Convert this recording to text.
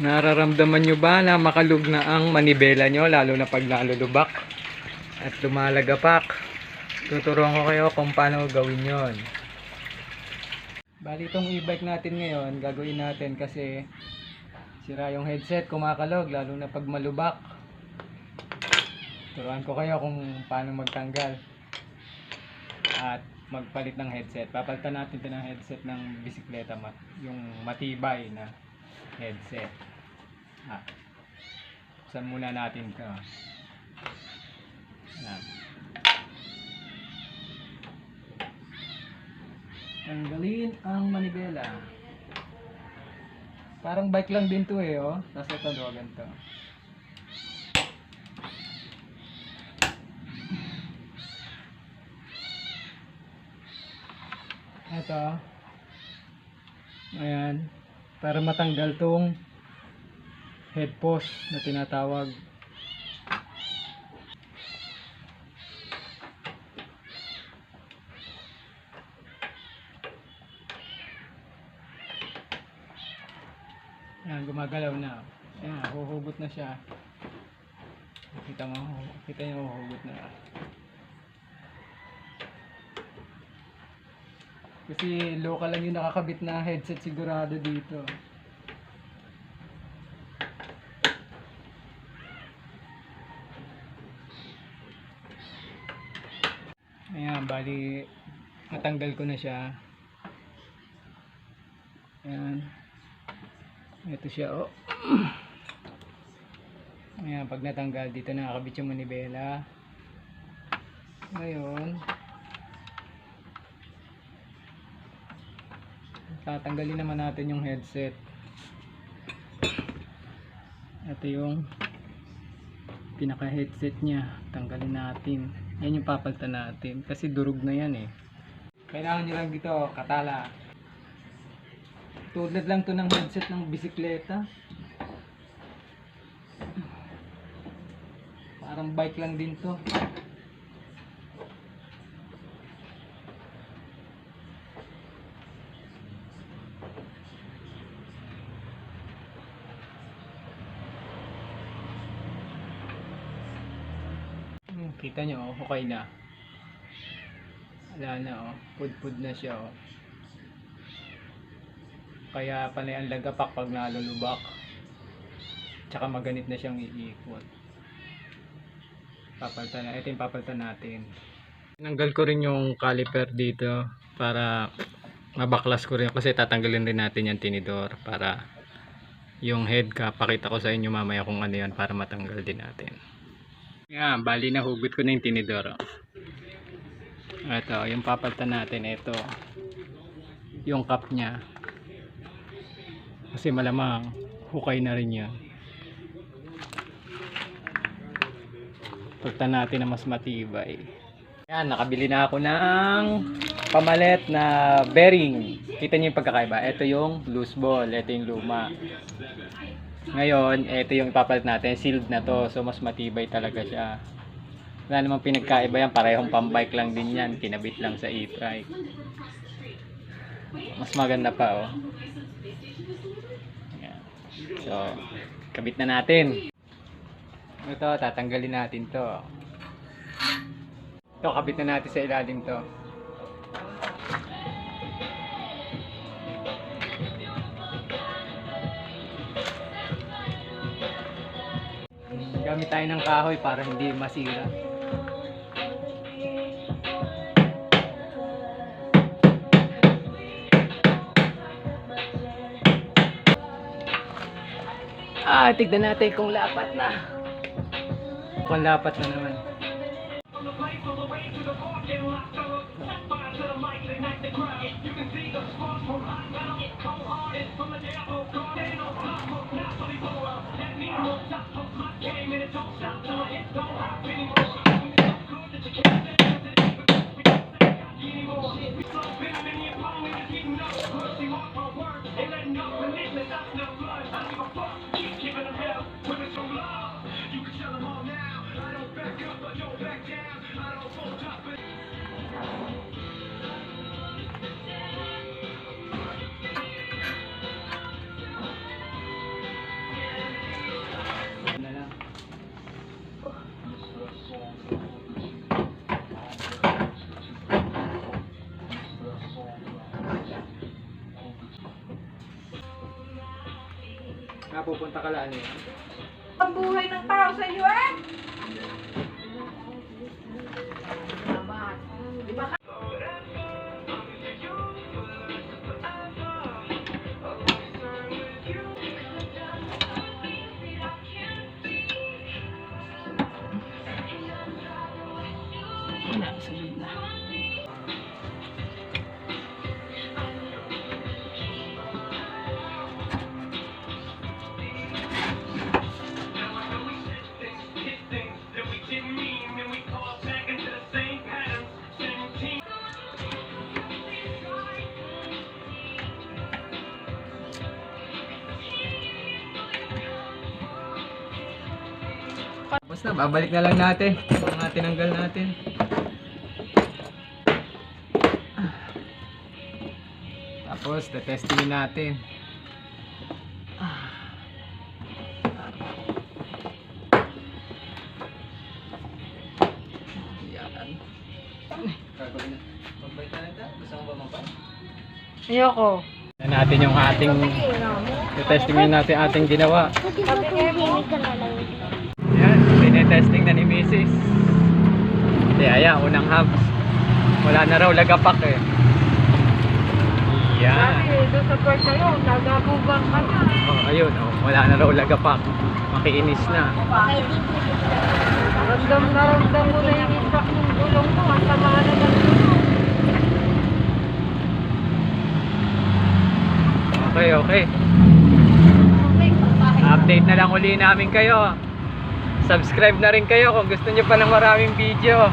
Nararamdaman nyo ba na makalug na ang manibela nyo lalo na pag lalulubak at lumalagapak? Tuturuan ko kayo kung paano gawin yon. Bali itong e-bike natin ngayon, gagawin natin kasi sira yung headset, kumakalog lalo na pag malubak. Turuan ko kayo kung paano magtanggal at magpalit ng headset. Papalitan natin ito ng headset ng bisikleta, yung matibay na headset. Ah. Buksan muna natin ito. Yan. Tanggalin ang manibela. Parang bike lang din to eh, oh. Tapos ito, do, ganito. Ito. Ayan. Para matanggal tong head post na tinatawag. Ayan, gumagalaw na. Ayan, huhugot na siya. Kita mo, kita niyo huhugot na. Kasi local lang yung nakakabit na headset sigurado dito. Ayan, bali natanggal ko na siya. Ayan. Ito siya, oh. Ayan, pag natanggal, dito nakakabit yung manibela. Ngayon, tatanggalin naman natin yung headset. Ito yung pinaka headset niya. Tanggalin natin. Yan yung papalitan natin. Kasi durog na yan eh. Kailangan nyo lang dito, katala. Tulad lang to ng headset ng bisikleta. Parang bike lang din to. Kita nyo, oh, okay na. Wala na, oh. Pud-pud na siya, oh. Kaya panay ang lagapak pag nalulubak. Tsaka maganit na siyang iikot. Papalitan na. Ito yung papalitan natin. Tinanggal ko rin yung caliper dito para mabaklas ko rin kasi tatanggalin rin natin yung tinidor para yung head cap pakita ko sa inyo mamaya kung ano yan para matanggal din natin. Yan, bali na hugot ko na yung tinidor. oh. Ito, yung papalitan natin, ito. Yung cup niya. Kasi malamang hukay na rin yan. Pagtan natin na mas matibay. Yan, nakabili na ako ng pamalit na bearing. Kita niyo yung pagkakaiba. Ito yung loose ball, ito yung luma. Ngayon, ito yung ipapalit natin. Sealed na to, so mas matibay talaga siya. Wala namang pinagkaiba yan, parehong pambike lang din yan. Kinabit lang sa e-trike. Mas maganda pa, oh. Ayan. So, kabit na natin. Ito, tatanggalin natin to. Ito, kabit na natin sa ilalim to. Gamit tayo ng kahoy para hindi masira. Ah, tignan natin kung lapat na. Kung lapat na naman. You can see the sparks from hot metal, cold-hearted, from the devil, God, and Mark my words, it ain't no religion, that's no Napupunta ka lang eh. Ang buhay ng tao sa iyo eh. Wala, sunod na. Basta, babalik na lang natin. Mga tinanggal natin. Tapos, tetestingin natin. Yan. Na. Na? Ayoko. Tignan natin yung ating testingin natin ating ginawa. Yan, tinetesting na ni Mrs. Hindi, aya, unang hubs. Wala na raw lagapak eh. Yan. Sabi, doon sa court kayo, ka na. Oh, ayun, oh, wala na raw lagapak. Makiinis na. Ramdam na ramdam mo na yung isak ng gulong mo. Ang sama na ng gulong. Okay, okay. Update na lang uli namin kayo. Subscribe na rin kayo kung gusto nyo pa ng maraming video.